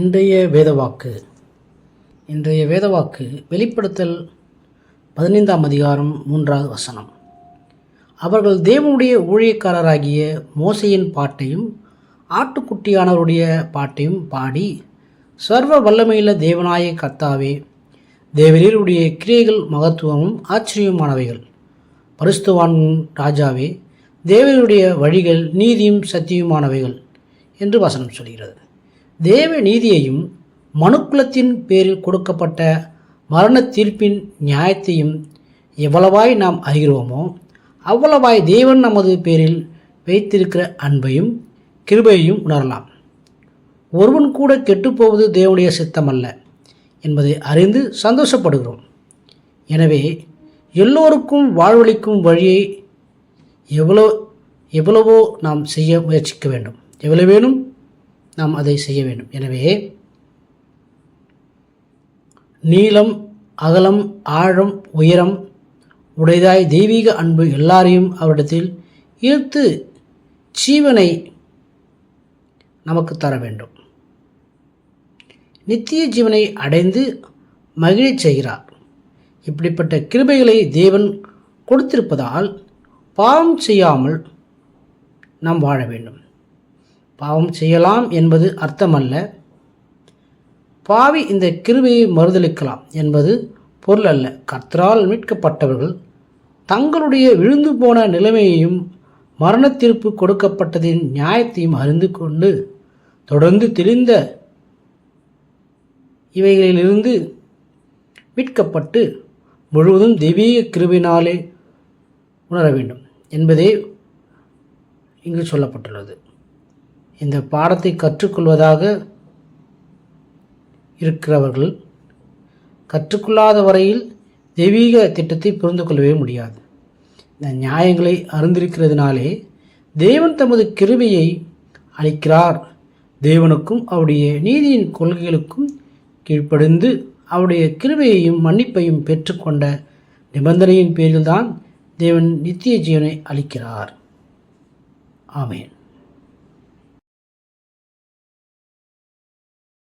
இன்றைய வேதவாக்கு. இன்றைய வேதவாக்கு வெளிப்படுத்தல் பதினைந்தாம் அதிகாரம் மூன்றாவது வசனம். அவர்கள் தேவனுடைய ஊழியக்காரராகிய மோசையின் பாட்டையும் ஆட்டுக்குட்டியானவருடைய பாட்டையும் பாடி சர்வ வல்லமையில தேவனாய கர்த்தாவே தேவரீருடைய கிரியைகள் மகத்துவமும் ஆச்சரியமானவைகள். பரிஸ்துவான் ராஜாவே தேவனுடைய வழிகள் நீதியும் சத்தியமானவைகள் என்று வசனம் சொல்கிறது. தேவ நீதியையும் மனுக்குலத்தின் பேரில் கொடுக்கப்பட்ட மரண தீர்ப்பின் நியாயத்தையும் எவ்வளவாய் நாம் அறிகிறோமோ அவ்வளவாய் தேவன் நமது பேரில் வைத்திருக்கிற அன்பையும் கிருபையையும் உணரலாம். ஒருவன் கூட கெட்டுப்போவது தேவனுடைய சித்தமல்ல என்பதை அறிந்து சந்தோஷப்படுகிறோம். எனவே எல்லோருக்கும் வாழ்வளிக்கும் வழியை எவ்வளோ எவ்வளவோ நாம் செய்ய முயற்சிக்க வேண்டும். எவ்வளவேனும் வேணும்? நாம் அதை செய்ய வேண்டும். எனவே நீளம் அகலம் ஆழம் உயரம் உடையதாய் தெய்வீக அன்பு எல்லாரையும் அவரிடத்தில் ஈர்த்து ஜீவனை நமக்கு தர வேண்டும். நித்திய ஜீவனை அடைந்து மகிழச் செய்கிறார். இப்படிப்பட்ட கிருபைகளை தேவன் கொடுத்திருப்பதால் பாவம் செய்யாமல் நாம் வாழ வேண்டும். பாவம் செய்யலாம் என்பது அர்த்தமல்ல. பாவி இந்த கிருபையை மறுதளிக்கலாம் என்பது பொருள் அல்ல. கர்த்தரால் மீட்கப்பட்டவர்கள் தங்களுடைய விழுந்து போன நிலைமையையும் மரண தீர்ப்பு கொடுக்கப்பட்டதின் நியாயத்தையும் அறிந்து கொண்டு தொடர்ந்து தெளிந்த இவைகளிலிருந்து மீட்கப்பட்டு முழுவதும் தெய்வீக கிருபினாலே உணர வேண்டும் என்பதே இங்கு சொல்லப்பட்டுள்ளது. இந்த பாடத்தை கற்றுக்கொள்வதாக இருக்கிறவர்கள் கற்றுக்கொள்ளாத வரையில் தெய்வீக திட்டத்தை புரிந்து கொள்ளவே முடியாது. இந்த நியாயங்களை அறிந்திருக்கிறதுனாலே தேவன் தமது கிருபையை அளிக்கிறார். தேவனுக்கும் அவருடைய நீதியின் கொள்கைகளுக்கும் கீழ்ப்படிந்து அவருடைய கிருபையையும் மன்னிப்பையும் பெற்றுக்கொண்ட நிபந்தனையின் பேரில்தான் தேவன் நித்திய ஜீவனை அளிக்கிறார். ஆமேன்.